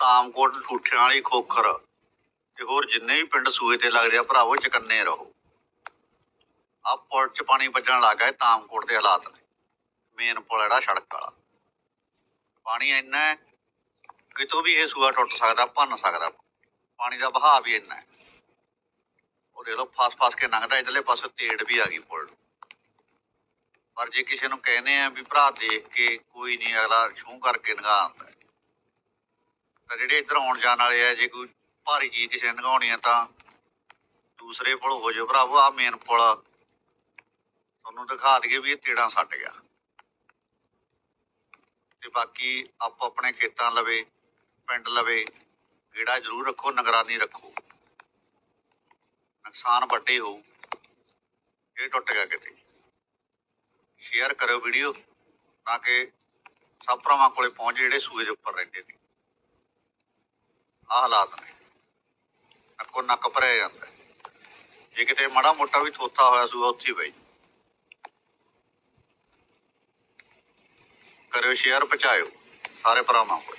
ਤਾਮਕੋਟ ਠੂਠਿਆਂ ਵਾਲੀ ਖੋਖਰ ਤੇ ਹੋਰ ਜਿੰਨੇ ਵੀ ਪਿੰਡ ਸੂਏ ਤੇ ਲੱਗਦੇ ਆ ਭਰਾਵੋ, ਚਕੰਨੇ ਰਹੋ। ਆ ਪੁਲ ਚ ਪਾਣੀ ਵੱਜਣ ਲੱਗ ਗਿਆ, ਇਹ ਤਾਮਕੋਟ ਦੇ ਹਾਲਾਤ ਨੇ। ਮੇਨ ਪੁਲ ਜਿਹੜਾ ਸੜਕ ਵਾਲਾ। ਪਾਣੀ ਇੰਨਾ ਹੈ, ਕਿਤੋਂ ਵੀ ਇਹ ਸੂਆ ਟੁੱਟ ਸਕਦਾ, ਭੰਨ ਸਕਦਾ। ਪਾਣੀ ਦਾ ਵਹਾਅ ਵੀ ਇੰਨਾ ਹੈ। ਉਹ ਦੇ ਲੋ ਫਸ ਫਸ ਕੇ ਲੰਘਦਾ, ਇਧਰਲੇ ਪਾਸੇ ਤੇੜ ਵੀ ਆ ਗਈ ਪੁਲ ਪਰ ਜੇ ਕਿਸੇ ਨੂੰ ਕਹਿੰਦੇ ਆ ਵੀ ਭਰਾ, ਦੇਖ ਕੇ ਕੋਈ ਨਹੀਂ ਅਗਲਾ ਛੂੰ ਕਰਕੇ ਨਿਗਾਹ ਆਉਂਦਾ ਜਿਹੜੇ ਇੱਧਰ ਆਉਣ ਜਾਣ ਵਾਲੇ ਆ, ਜੇ ਕੋਈ ਭਾਰੀ ਚੀਜ਼ ਕਿਸੇ ਨੇ ਲੰਘਾਉਣੀ ਆ ਤਾਂ ਦੂਸਰੇ ਪੁਲ ਹੋ ਜਾਓ ਭਰਾਵੋ ਆ ਮੇਨ ਪੁਲ ਤੁਹਾਨੂੰ ਦਿਖਾ ਦਈਏ ਵੀ ਇਹ ਤੇੜਾਂ ਸੱਟ ਗਿਆ। ਤੇ ਬਾਕੀ ਆਪੋ ਆਪਣੇ ਖੇਤਾਂ ਲਵੇ, ਪਿੰਡ ਲਵੇ, ਗੇੜਾ ਜ਼ਰੂਰ ਰੱਖੋ, ਨਿਗਰਾਨੀ ਰੱਖੋ। ਨੁਕਸਾਨ ਵੱਡੇ ਹੋਊ। ਇਹ ਟੁੱਟ ਗਿਆ ਕਿਤੇ। ਸ਼ੇਅਰ ਕਰਿਓ ਵੀਡੀਓ ਤਾਂ ਕਿ ਸਭ ਭਰਾਵਾਂ ਕੋਲੇ ਪਹੁੰਚ ਜਿਹੜੇ ਸੂਏ ਦੇ ਉੱਪਰ ਰਹਿੰਦੇ ਨੇ। ਆਹ ਹਾਲਾਤ ਨੇ। ਨੱਕੋ ਨੱਕ ਭਰਿਆ ਜਾਂਦਾ ਜੇ ਕਿਤੇ ਮਾੜਾ ਮੋਟਾ ਵੀ ਥੋਥਾ ਹੋਇਆ ਸੂਆ, ਉੱਥੇ ਹੀ ਬਈ ਕਰਿਓ ਸ਼ੇਅਰ, ਪਹੁੰਚਾਇਓ ਸਾਰੇ ਭਰਾਵਾਂ ਕੋਲ।